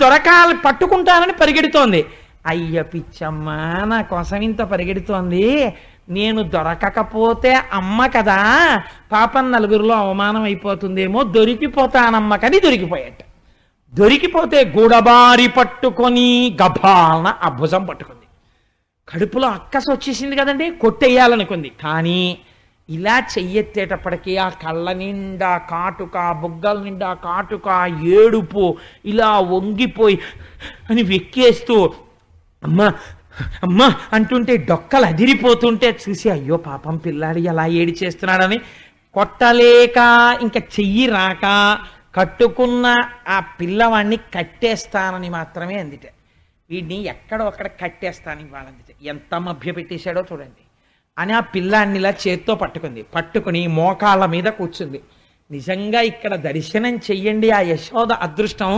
దొరకాలి పట్టుకుంటానని పరిగెడుతోంది. అయ్య పిచ్చమ్మ నా కోసం ఇంత పరిగెడుతోంది. నేను దొరకకపోతే అమ్మ కదా. పాపం నలుగురిలో అవమానం అయిపోతుందేమో దొరికిపోతానమ్మ కని దొరికిపోయాట. దొరికిపోతే గూడబారి పట్టుకొని గభాలన అభుజం పట్టుకుంది. కడుపులో అక్కస వచ్చేసింది కదండి కొట్టేయాలనుకుంది. కానీ ఇలా చెయ్యెత్తేటప్పటికీ ఆ కళ్ళ నిండా కాటుక బుగ్గల నిండా కాటుక ఏడుపు ఇలా వంగిపోయి అని వెక్కేస్తూ అమ్మా అమ్మా అంటుంటే డొక్కలు అదిరిపోతుంటే చూసి అయ్యో పాపం పిల్లాడు ఎలా ఏడి చేస్తున్నాడని కొట్టలేక ఇంకా చెయ్యి రాక కట్టుకున్న ఆ పిల్లవాడిని కట్టేస్తానని మాత్రమే అందిట వీడిని ఎక్కడో అక్కడ కట్టేస్తాను ఇవాళ అందిట ఎంత మభ్య పెట్టేశాడో చూడండి. అని ఆ పిల్లాడిని ఇలా చేత్తో పట్టుకుంది. పట్టుకుని మోకాళ్ళ మీద కూర్చుంది. నిజంగా ఇక్కడ దర్శనం చెయ్యండి ఆ యశోద అదృష్టం.